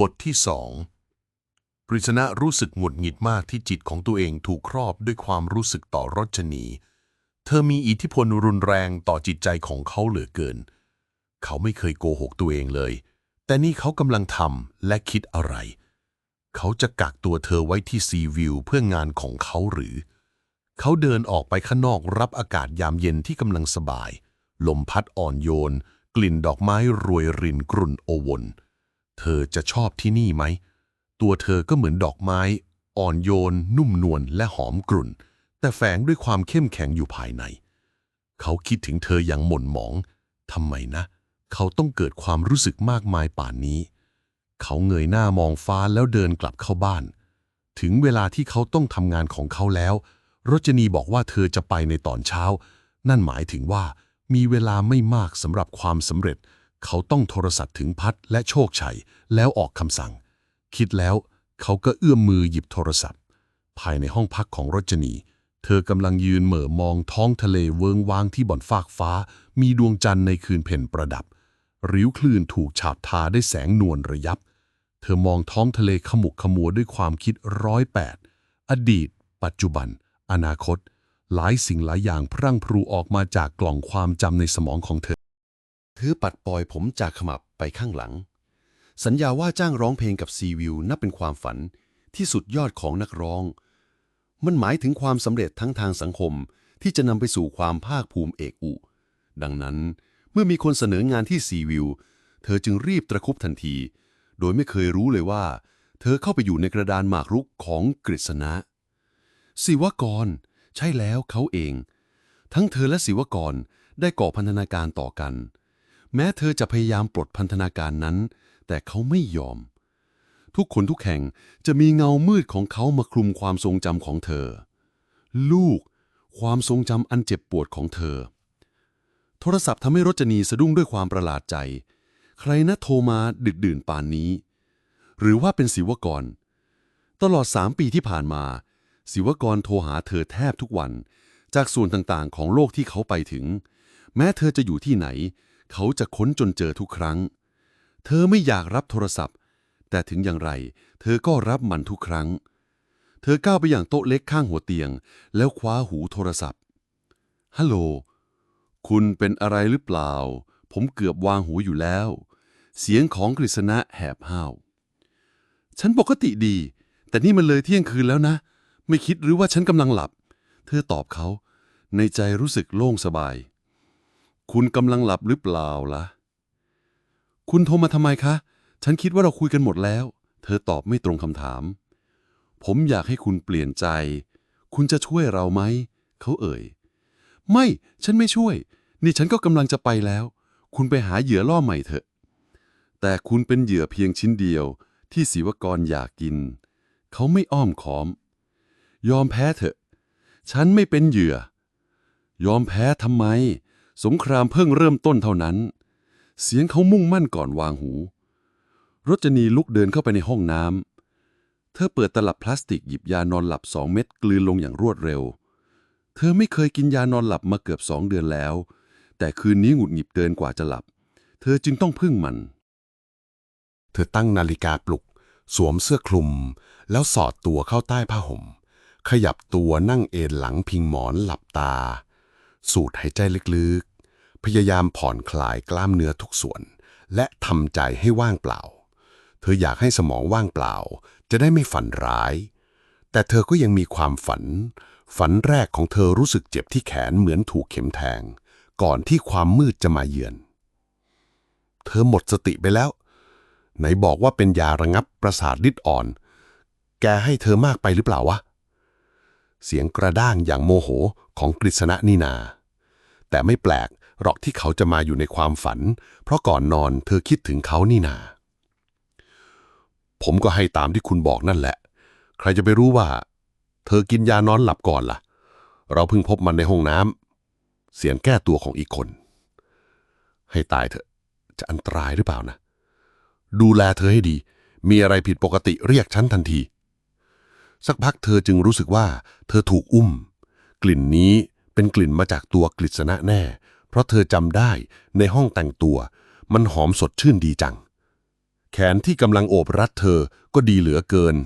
บทที่สองกฤษณะรู้สึกหงุดหงิดมากที่จิตของตัวเองถูกครอบด้วยความรู้สึกต่อรจนี เธอมีอิทธิพลรุนแรงต่อจิตใจของเขาเหลือเกิน เขาไม่เคยโกหกตัวเองเลย แต่นี่เขากำลังทำและคิดอะไร เขาจะกักตัวเธอไว้ที่ซีวิวเพื่องานของเขาหรือ เขาเดินออกไปข้างนอกรับอากาศยามเย็นที่กำลังสบาย ลมพัดอ่อนโยน กลิ่นดอกไม้รวยรินกรุ่นโอวน เธอจะชอบที่นี่ไหม ตัวเธอก็เหมือนดอกไม้ อ่อนโยน นุ่มนวลและหอมกรุ่น แต่แฝงด้วยความเข้มแข็งอยู่ภายใน เขาคิดถึงเธออย่างหม่นหมองทำไมนะ เขาต้องเกิดความรู้สึกมากมายป่านนี้ เขาเงยหน้ามองฟ้าแล้วเดินกลับเข้าบ้าน ถึงเวลาที่เขาต้องทำงานของเขาแล้วรจนีบอกว่าเธอจะไปในตอนเช้า นั่นหมายถึงว่ามีเวลาไม่มากสำหรับความสำเร็จ เขาต้องโทรศัพท์ถึงพัดและโชคชัย แล้วออกคำสั่ง คิดแล้วเขาก็เอื้อมมือหยิบโทรศัพท์ ภายในห้องพักของรจนี เธอกำลังยืนเหม่อมองท้องทะเลเวิงวางที่บ่อนฟากฟ้า มีดวงจันทร์ในคืนเพ็ญประดับ ริ้วคลื่นถูกฉาบทาด้วยแสงนวลระยับ เธอมองท้องทะเลขมุกขมัวด้วยความคิดร้อยแปดอดีต ปัจจุบัน อนาคต หลายสิ่งหลายอย่างพรั่งพรูออกมาจากกล่องความจำในสมองของเธอ เธอปัดปล่อยผมจากขมับไปข้างหลัง สัญญาว่าจ้างร้องเพลงกับซีวิวนับเป็นความฝันที่สุดยอดของนักร้อง มันหมายถึงความสำเร็จทั้งทางสังคมที่จะนำไปสู่ความภาคภูมิเอกอุ ดังนั้นเมื่อมีคนเสนองานที่ซีวิวเธอจึงรีบตะครุบทันที โดยไม่เคยรู้เลยว่า เธอเข้าไปอยู่ในกระดานหมากรุกของกฤษณะ ศิวกร ใช่แล้วเขาเอง ทั้งเธอและศิวกรได้ก่อพันธนาการต่อกัน แม้เธอจะพยายามปลดพันธนาการนั้น แต่เขาไม่ยอม ทุกคนทุกแห่งจะมีเงามืดของเขามาคลุมความทรงจำของเธอ ลูก ความทรงจำอันเจ็บปวดของเธอ โทรศัพท์ทำให้รจนีสะดุ้งด้วยความประหลาดใจ ใครนะโทรมาดึกดื่นป่านนี้ หรือว่าเป็นศิวกร ตลอดสามปีที่ผ่านมา ศิวกรโทรหาเธอแทบทุกวัน จากส่วนต่างๆ ของโลกที่เขาไปถึง แม้เธอจะอยู่ที่ไหน เขาจะค้นจนเจอทุกครั้ง เธอไม่อยากรับโทรศัพท์ แต่ถึงอย่างไร เธอก็รับมันทุกครั้ง เธอก้าวไปอย่างโต๊ะเล็กข้างหัวเตียง แล้วคว้าหูโทรศัพท์ ฮัลโหล คุณเป็นอะไรหรือเปล่า ผมเกือบวางหูอยู่แล้ว เสียงของกฤษณะแหบห้าว ฉันปกติดี แต่นี่มันเลยเที่ยงคืนแล้วนะ ไม่คิดหรือว่าฉันกำลังหลับ เธอตอบเขา ในใจรู้สึกโล่งสบาย คุณกำลังหลับหรือเปล่าล่ะ คุณโทรมาทำไมคะ ฉันคิดว่าเราคุยกันหมดแล้ว เธอตอบไม่ตรงคำถาม ผมอยากให้คุณเปลี่ยนใจ คุณจะช่วยเราไหม เขาเอ่ย ไม่ ฉันไม่ช่วย นี่ฉันก็กำลังจะไปแล้ว คุณไปหาเหยื่อล่อใหม่เถอะ แต่คุณเป็นเหยื่อเพียงชิ้นเดียว ที่ศิวกรอยากกิน เขาไม่อ้อมค้อม ยอมแพ้เถอะ ฉันไม่เป็นเหยื่อ ยอมแพ้ทำไม สงครามเพิ่งเริ่มต้นเท่านั้น เสียงเขามุ่งมั่นก่อนวางหู รจนีลุกเดินเข้าไปในห้องน้ำ เธอเปิดตลับพลาสติกหยิบยานอนหลับสองเม็ดกลืนลงอย่างรวดเร็ว เธอไม่เคยกินยานอนหลับมาเกือบสองเดือนแล้ว แต่คืนนี้หงุดหงิดเกินกว่าจะหลับ เธอจึงต้องพึ่งมัน เธอตั้งนาฬิกาปลุก สวมเสื้อคลุม แล้วสอดตัวเข้าใต้ผ้าห่ม ขยับตัวนั่งเอนหลังพิงหมอนหลับตา สูดหายใจลึกๆ พยายามผ่อนคลายกล้ามเนื้อทุกส่วน และทำใจให้ว่างเปล่า เธออยากให้สมองว่างเปล่า จะได้ไม่ฝันร้าย แต่เธอก็ยังมีความฝัน ฝันแรกของเธอรู้สึกเจ็บที่แขนเหมือนถูกเข็มแทง ก่อนที่ความมืดจะมาเยือน เธอหมดสติไปแล้ว ไหนบอกว่าเป็นยาระงับประสาทฤทธิ์อ่อน แกให้เธอมากไปหรือเปล่าวะเสียงกระด้างอย่างโมโหของกฤษณะนีนา แต่ไม่แปลก หรอกที่เขาจะมาอยู่ในความฝัน เพราะก่อนนอนเธอคิดถึงเขานี่นา ผมก็ให้ตามที่คุณบอกนั่นแหละ ใครจะไปรู้ว่า เธอกินยานอนหลับก่อนล่ะ เราเพิ่งพบมันในห้องน้ำเสียงแก้ตัวของอีกคน ให้ตายเถอะ จะอันตรายหรือเปล่านะ ดูแลเธอให้ดี มีอะไรผิดปกติเรียกฉันทันที สักพักเธอจึงรู้สึกว่า เธอถูกอุ้ม กลิ่นนี้เป็นกลิ่นมาจากตัวกฤษณะแน่ เพราะเธอจำได้ในห้องแต่งตัว มันหอมสดชื่นดีจัง แขนที่กำลังโอบรัดเธอก็ดีเหลือเกิน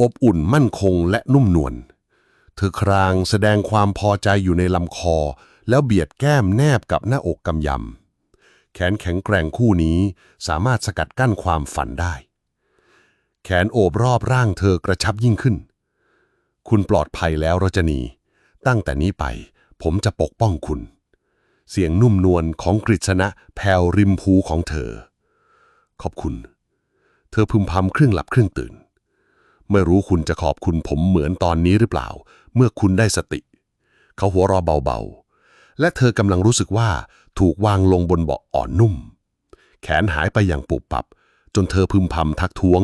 อบอุ่นมั่นคงและนุ่มนวลเธอครางแสดงความพอใจอยู่ในลำคอ แล้วเบียดแก้มแนบกับหน้าอกกำยำแขนแข็งแกร่งคู่นี้สามารถสกัดกั้นความฝันได้ แขนโอบรอบร่างเธอกระชับยิ่งขึ้น คุณปลอดภัยแล้วรจนี ตั้งแต่นี้ไปผมจะปกป้องคุณ เสียงนุ่มนวลของกฤษณะแผ่วริมภูของเธอ ขอบคุณ เธอพึมพำครึ่งหลับครึ่งตื่น ไม่รู้คุณจะขอบคุณผมเหมือนตอนนี้หรือเปล่า เมื่อคุณได้สติ เขาหัวเรอเบาๆ และเธอกำลังรู้สึกว่าถูกวางลงบนเบาะอ่อนนุ่ม แขนหายไปอย่างปุบปับ จนเธอพึมพำทักท้วง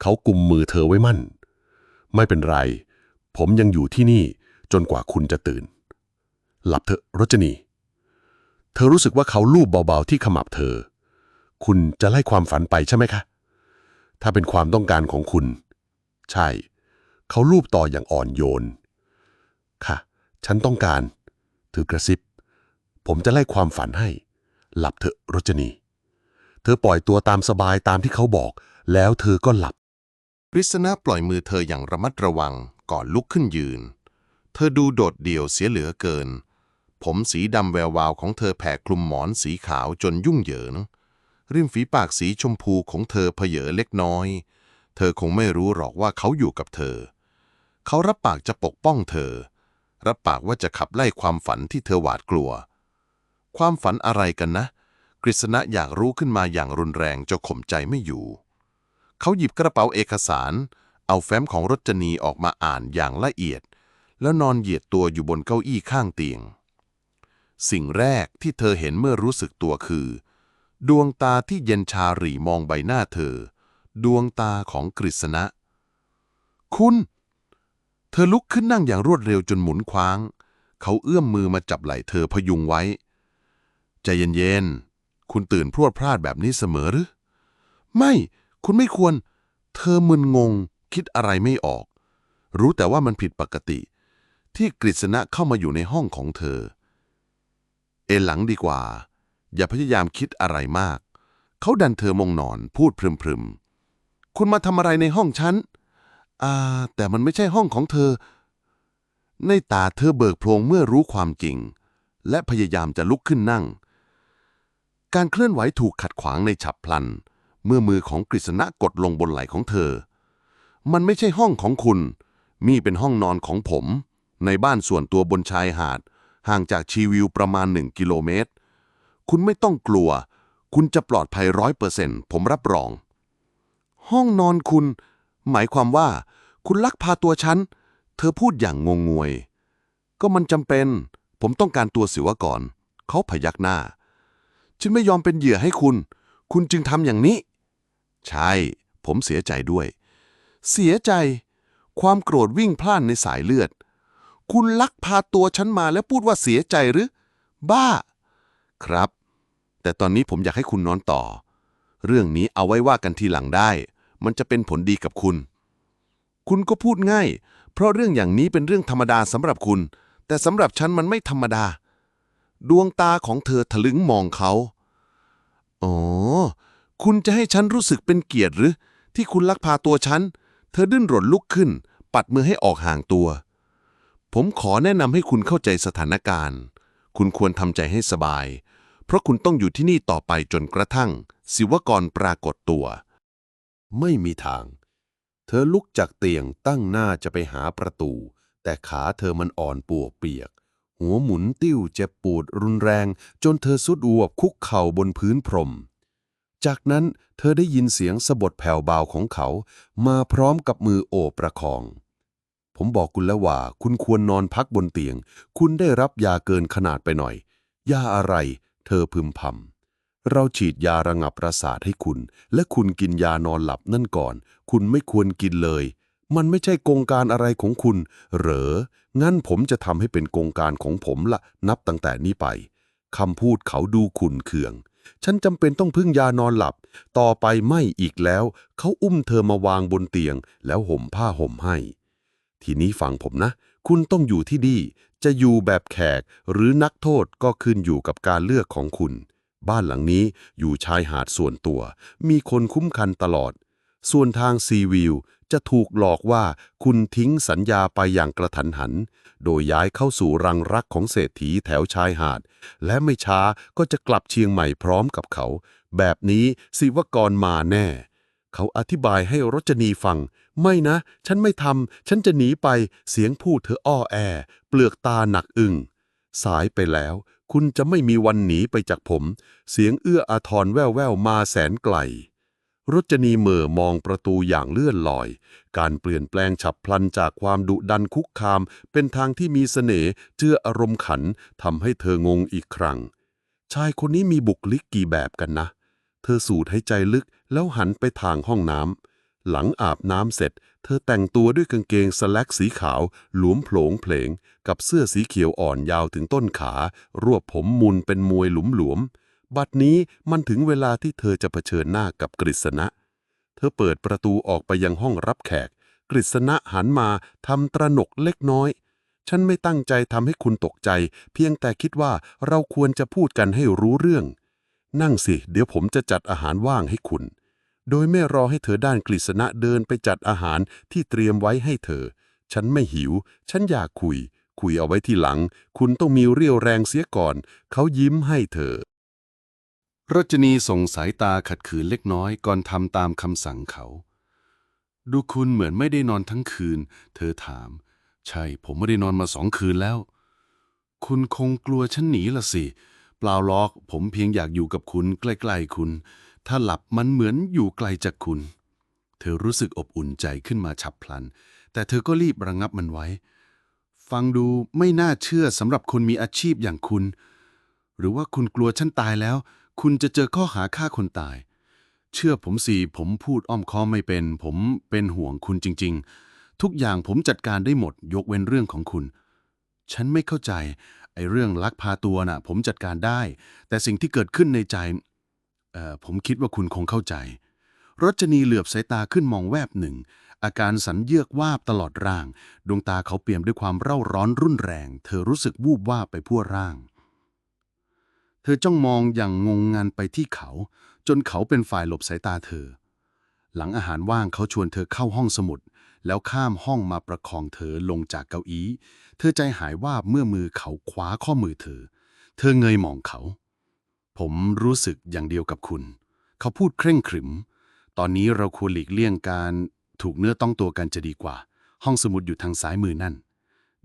เขากุมมือเธอไว้มั่น ไม่เป็นไร ผมยังอยู่ที่นี่จนกว่าคุณจะตื่น หลับเถอะรจนี เธอรู้สึกว่าเขาลูบเบาๆที่ขมับเธอ คุณจะไล่ความฝันไปใช่ไหมคะ ถ้าเป็นความต้องการของคุณ ใช่ เขาลูบต่ออย่างอ่อนโยน ค่ะ ฉันต้องการถือกระซิบ ผมจะไล่ความฝันให้ หลับเถอะรจนี เธอปล่อยตัวตามสบายตามที่เขาบอก แล้วเธอก็หลับกฤษณะปล่อยมือเธออย่างระมัดระวังก่อนลุกขึ้นยืน เธอดูโดดเดี่ยวเสียเหลือเกิน ผมสีดำแวววาวของเธอแผ่คลุมหมอนสีขาวจนยุ่งเหยิง ริมฝีปากสีชมพูของเธอเพเยอเล็กน้อย เธอคงไม่รู้หรอกว่าเขาอยู่กับเธอ เขารับปากจะปกป้องเธอ รับปากว่าจะขับไล่ความฝันที่เธอหวาดกลัว ความฝันอะไรกันนะ กฤษณะอยากรู้ขึ้นมาอย่างรุนแรงจนข่มใจไม่อยู่ เขาหยิบกระเป๋าเอกสาร เอาแฟ้มของรจนีออกมาอ่านอย่างละเอียด แล้วนอนเหยียดตัวอยู่บนเก้าอี้ข้างเตียง สิ่งแรกที่เธอเห็นเมื่อรู้สึกตัวคือ ดวงตาที่เย็นชาหรี่มองใบหน้าเธอ ดวงตาของกฤษณะ คุณ เธอลุกขึ้นนั่งอย่างรวดเร็วจนหมุนคว้าง เขาเอื้อมมือมาจับไหล่เธอพยุงไว้ ใจเย็นๆ คุณตื่นพรวดพลาดแบบนี้เสมอหรือ ไม่ คุณไม่ควร เธอมึนงง คิดอะไรไม่ออก รู้แต่ว่ามันผิดปกติ ที่กฤษณะเข้ามาอยู่ในห้องของเธอ เอนหลังดีกว่า อย่าพยายามคิดอะไรมาก เขาดันเธอมองนอนพูดพรึมๆ คุณมาทำอะไรในห้องฉัน อ่า แต่มันไม่ใช่ห้องของเธอ ในตาเธอเบิกโพลงเมื่อรู้ความจริง และพยายามจะลุกขึ้นนั่ง การเคลื่อนไหวถูกขัดขวางในฉับพลัน เมื่อมือของกฤษณะกดลงบนไหล่ของเธอ มันไม่ใช่ห้องของคุณ มีเป็นห้องนอนของผม ในบ้านส่วนตัวบนชายหาด ห่างจากชีวิวประมาณหนึ่งกิโลเมตร คุณไม่ต้องกลัว คุณจะปลอดภัยร้อยเปอร์เซ็นต์ผมรับรอง ห้องนอนคุณ หมายความว่า คุณลักพาตัวฉัน เธอพูดอย่างงงงวย ก็มันจำเป็น ผมต้องการตัวศิวกรเขาพยักหน้า ฉันไม่ยอมเป็นเหยื่อให้คุณ คุณจึงทำอย่างนี้ ใช่ ผมเสียใจด้วย เสียใจ ความโกรธวิ่งพล่านในสายเลือด คุณลักพาตัวฉันมาแล้วพูดว่าเสียใจหรือ บ้า ครับ แต่ตอนนี้ผมอยากให้คุณนอนต่อ เรื่องนี้เอาไว้ว่ากันทีหลังได้ มันจะเป็นผลดีกับคุณ คุณก็พูดง่าย เพราะเรื่องอย่างนี้เป็นเรื่องธรรมดาสำหรับคุณ แต่สำหรับฉันมันไม่ธรรมดา ดวงตาของเธอถลึงมองเขาอ๋อคุณจะให้ฉันรู้สึกเป็นเกียรติหรือ ที่คุณลักพาตัวฉัน เธอดิ้นรนลุกขึ้น ปัดมือให้ออกห่างตัว ผมขอแนะนำให้คุณเข้าใจสถานการณ์ คุณควรทำใจให้สบาย เพราะคุณต้องอยู่ที่นี่ต่อไปจนกระทั่ง ศิวกรปรากฏตัว ไม่มีทาง เธอลุกจากเตียงตั้งหน้าจะไปหาประตู แต่ขาเธอมันอ่อนปวกเปียก หัวหมุนติ้วเจ็บปวดรุนแรง จนเธอสุดอวบคุกเข่าบนพื้นพรม จากนั้นเธอได้ยินเสียงสะบดแผ่วเบาของเขา มาพร้อมกับมือโอบประคอง ผมบอกคุณแล้วว่า คุณควรนอนพักบนเตียง คุณได้รับยาเกินขนาดไปหน่อย ยาอะไร เธอพึมพำเราฉีดยาระงับประสาทให้คุณ และคุณกินยานอนหลับนั่นก่อน คุณไม่ควรกินเลย มันไม่ใช่กงการอะไรของคุณ เหรอ งั้นผมจะทำให้เป็นกงการของผมละนับตั้งแต่นี้ไปคำพูดเขาดูขุนเคือง ฉันจำเป็นต้องพึ่งยานอนหลับ ต่อไปไม่อีกแล้ว เขาอุ้มเธอมาวางบนเตียง แล้วห่มผ้าห่มให้ ทีนี้ฟังผมนะ คุณต้องอยู่ที่ดี จะอยู่แบบแขกหรือนักโทษก็ขึ้นอยู่กับการเลือกของคุณ บ้านหลังนี้อยู่ชายหาดส่วนตัว มีคนคุ้มกันตลอด ส่วนทางซีวิวจะถูกหลอกว่าคุณทิ้งสัญญาไปอย่างกระทันหัน โดยย้ายเข้าสู่รังรักของเศรษฐีแถวชายหาด และไม่ช้าก็จะกลับเชียงใหม่พร้อมกับเขา แบบนี้ศิวกรมาแน่ เขาอธิบายให้รจนีฟัง ไม่นะ ฉันไม่ทำ ฉันจะหนีไป เสียงพูดเธออ้อแอ เปลือกตาหนักอึ้ง สายไปแล้ว คุณจะไม่มีวันหนีไปจากผม เสียงเอื้ออาทรแว่วแววมาแสนไกล รจนีเหม่อมองประตูอย่างเลื่อนลอย การเปลี่ยนแปลงฉับพลันจากความดุดันคุกคาม เป็นทางที่มีเสน่ห์เจืออารมณ์ขันทำให้เธองงอีกครั้ง ชายคนนี้มีบุคลิกกี่แบบกันนะเธอสูดหายใจลึก แล้วหันไปทางห้องน้ำหลังอาบน้ำเสร็จ เธอแต่งตัวด้วยกางเกงสแลกสีขาว หลวมโผลงเพลง กับเสื้อสีเขียวอ่อนยาวถึงต้นขา รวบผมมุนเป็นมวยหลุมหลวมๆบัดนี้มันถึงเวลาที่เธอจะเผชิญหน้ากับกฤษณะ เธอเปิดประตูออกไปยังห้องรับแขก กฤษณะหันมาทำตระหนกเล็กน้อยฉันไม่ตั้งใจทำให้คุณตกใจ เพียงแต่คิดว่าเราควรจะพูดกันให้รู้เรื่อง นั่งสิ เดี๋ยวผมจะจัดอาหารว่างให้คุณ โดยไม่รอให้เธอด้านกฤษณะเดินไปจัดอาหารที่เตรียมไว้ให้เธอ ฉันไม่หิว ฉันอยากคุย คุยเอาไว้ที่หลัง คุณต้องมีเรี่ยวแรงเสียก่อน เขายิ้มให้เธอ รจนีส่งสายตาขัดขืนเล็กน้อยก่อนทำตามคำสั่งเขา ดูคุณเหมือนไม่ได้นอนทั้งคืน เธอถาม ใช่ ผมไม่ได้นอนมาสองคืนแล้ว คุณคงกลัวฉันหนีละสิเปล่าล็อก ผมเพียงอยากอยู่กับคุณใกล้ๆคุณ ถ้าหลับมันเหมือนอยู่ไกลจากคุณ เธอรู้สึกอบอุ่นใจขึ้นมาฉับพลัน แต่เธอก็รีบระงงับมันไว้ ฟังดูไม่น่าเชื่อสำหรับคนมีอาชีพอย่างคุณ หรือว่าคุณกลัวฉันตายแล้ว คุณจะเจอข้อหาฆ่าคนตาย เชื่อผมสิผมพูดอ้อมค้อมไม่เป็น ผมเป็นห่วงคุณจริง ๆ ทุกอย่างผมจัดการได้หมดยกเว้นเรื่องของคุณ ฉันไม่เข้าใจ ไอ้เรื่องลักพาตัวน่ะ ผมจัดการได้ แต่สิ่งที่เกิดขึ้นในใจผมคิดว่าคุณคงเข้าใจ รจนีเหลือบสายตาขึ้นมองแวบหนึ่ง อาการสันเยือกวาบตลอดร่าง ดวงตาเขาเปี่ยมด้วยความเร่าร้อนรุนแรง เธอรู้สึกวูบวาบไปทั่วร่าง เธอจ้องมองอย่างงงงันไปที่เขา จนเขาเป็นฝ่ายหลบสายตาเธอ หลังอาหารว่างเขาชวนเธอเข้าห้องสมุด แล้วข้ามห้องมาประคองเธอลงจากเก้าอี้ เธอใจหายว่าเมื่อมือเขาคว้าข้อมือเธอ เธอเงยมองเขา ผมรู้สึกอย่างเดียวกับคุณ เขาพูดเคร่งขรึม ตอนนี้เราควรหลีกเลี่ยงการถูกเนื้อต้องตัวกันจะดีกว่า ห้องสมุดอยู่ทางซ้ายมือนั่น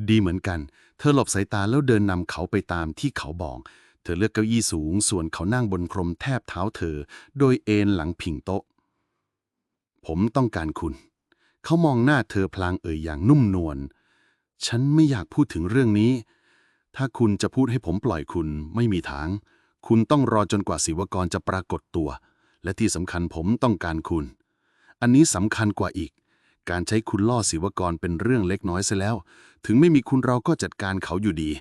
ดีเหมือนกัน เธอหลบสายตาแล้วเดินนำเขาไปตามที่เขาบอก เธอเลือกเก้าอี้สูง ส่วนเขานั่งบนพรมแทบเท้าเธอ โดยเอนหลังพิงโต๊ะ ผมต้องการคุณ เขามองหน้าเธอพลางเอ่ยอย่างนุ่มนวล ฉันไม่อยากพูดถึงเรื่องนี้ ถ้าคุณจะพูดให้ผมปล่อยคุณไม่มีทาง คุณต้องรอจนกว่าศิวกรจะปรากฏตัว และที่สำคัญผมต้องการคุณ อันนี้สำคัญกว่าอีก การใช้คุณล่อศิวกรเป็นเรื่องเล็กน้อยซะแล้ว ถึงไม่มีคุณเราก็จัดการเขาอยู่ดี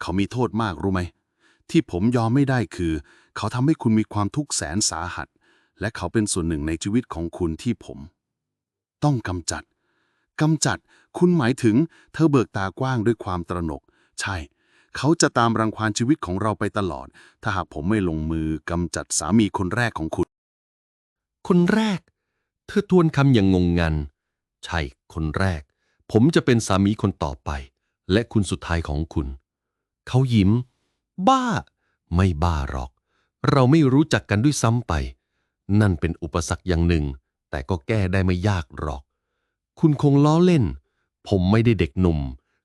เขามีโทษมากรู้ไหม ที่ผมยอมไม่ได้คือ เขาทำให้คุณมีความทุกข์แสนสาหัส และเขาเป็นส่วนหนึ่งในชีวิตของคุณที่ผม ต้องกำจัดกำจัด คุณหมายถึง เธอเบิกตากว้างด้วยความตระหนก ใช่ เขาจะตามรังควานชีวิตของเราไปตลอด ถ้าหากผมไม่ลงมือกำจัดสามีคนแรกของคุณ คนแรก เธอทวนคำอย่างงงงัน ใช่ คนแรก ผมจะเป็นสามีคนต่อไป และคุณสุดท้ายของคุณ เขายิ้ม บ้า ไม่บ้าหรอก เราไม่รู้จักกันด้วยซ้ำไป นั่นเป็นอุปสรรคอย่างหนึ่ง แต่ก็แก้ได้ไม่ยากหรอก คุณคงล้อเล่น ผมไม่ได้เด็กหนุ่ม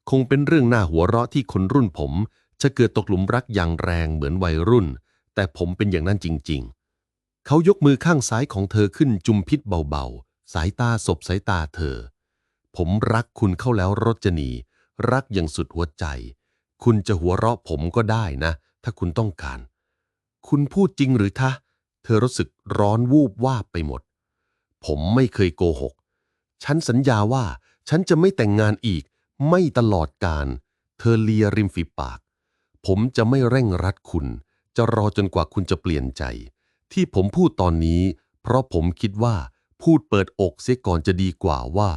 คงเป็นเรื่องหน่าหัวเราะที่คนรุ่นผม จะเกิดตกหลุมรักอย่างแรงเหมือนวัยรุ่น แต่ผมเป็นอย่างนั้นจริง ๆ เขายกมือข้างซ้ายของเธอขึ้นจุมพิษเบาๆ สายตาสบสายตาเธอ ผมรักคุณเข้าแล้วรจนี รักอย่างสุดหัวใจ คุณจะหัวเราะผมก็ได้นะ ถ้าคุณต้องการ คุณพูดจริงหรือทะ เธอรู้สึกร้อนวูบวาบไปหมด ผมไม่เคยโกหก ฉันสัญญาว่าฉันจะไม่แต่งงานอีก ไม่ตลอดการ เธอเลียริมฝีปาก ผมจะไม่เร่งรัดคุณ จะรอจนกว่าคุณจะเปลี่ยนใจ ที่ผมพูดตอนนี้ เพราะผมคิดว่าพูดเปิดอกเสียก่อนจะดีกว่าว่า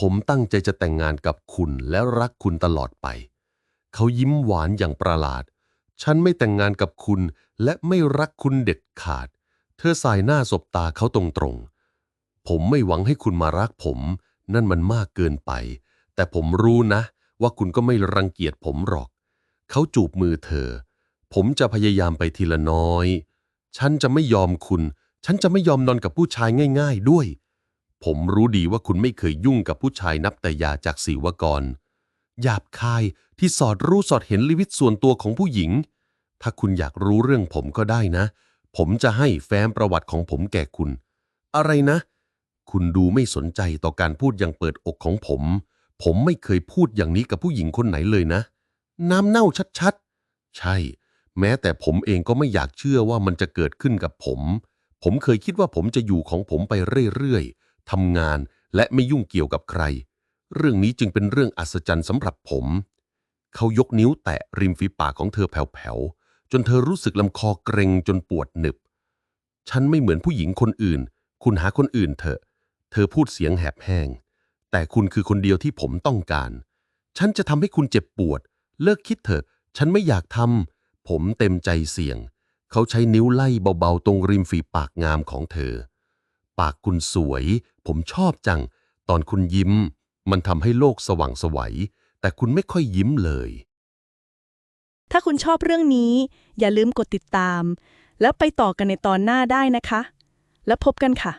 ผมตั้งใจจะแต่งงานกับคุณและรักคุณตลอดไป เขายิ้มหวานอย่างประหลาด ฉันไม่แต่งงานกับคุณและไม่รักคุณเด็ดขาด เธอสายหน้าสบตาเขาตรงๆ ผมไม่หวังให้คุณมารักผม นั่นมันมากเกินไป แต่ผมรู้นะ ว่าคุณก็ไม่รังเกียจผมหรอก เขาจูบมือเธอ ผมจะพยายามไปทีละน้อย ฉันจะไม่ยอมคุณ ฉันจะไม่ยอมนอนกับผู้ชายง่าย ๆ ด้วย ผมรู้ดีว่าคุณไม่เคยยุ่งกับผู้ชายนับแต่ยาจากศิวกร หยาบคายที่สอดรู้สอดเห็นลิวิตส่วนตัวของผู้หญิง ถ้าคุณอยากรู้เรื่องผมก็ได้นะ ผมจะให้แฟ้มประวัติของผมแก่คุณ อะไรนะ คุณดูไม่สนใจต่อการพูดอย่างเปิดอกของผม ผมไม่เคยพูดอย่างนี้กับผู้หญิงคนไหนเลยนะ น้ำเน่าชัดๆ ใช่ แม้แต่ผมเองก็ไม่อยากเชื่อว่ามันจะเกิดขึ้นกับผม ผมเคยคิดว่าผมจะอยู่ของผมไปเรื่อยๆทำงานและไม่ยุ่งเกี่ยวกับใคร เรื่องนี้จึงเป็นเรื่องอัศจรรย์สำหรับผม เขายกนิ้วแตะริมฝีปากของเธอแผ่วๆ จนเธอรู้สึกลำคอเกรงจนปวดหนึบ ฉันไม่เหมือนผู้หญิงคนอื่น คุณหาคนอื่นเถอะ เธอพูดเสียงแหบแห้ง แต่คุณคือคนเดียวที่ผมต้องการ ฉันจะทำให้คุณเจ็บปวด เลิกคิดเถอะ ฉันไม่อยากทำ ผมเต็มใจเสี่ยง เขาใช้นิ้วไล่เบาๆ ตรงริมฝีปากงามของเธอ ปากคุณสวย ผมชอบจัง ตอนคุณยิ้ม มันทำให้โลกสว่างไสวัย แต่คุณไม่ค่อยยิ้มเลย ถ้าคุณชอบเรื่องนี้ อย่าลืมกดติดตาม แล้วไปต่อกันในตอนหน้าได้นะคะ แล้วพบกันค่ะ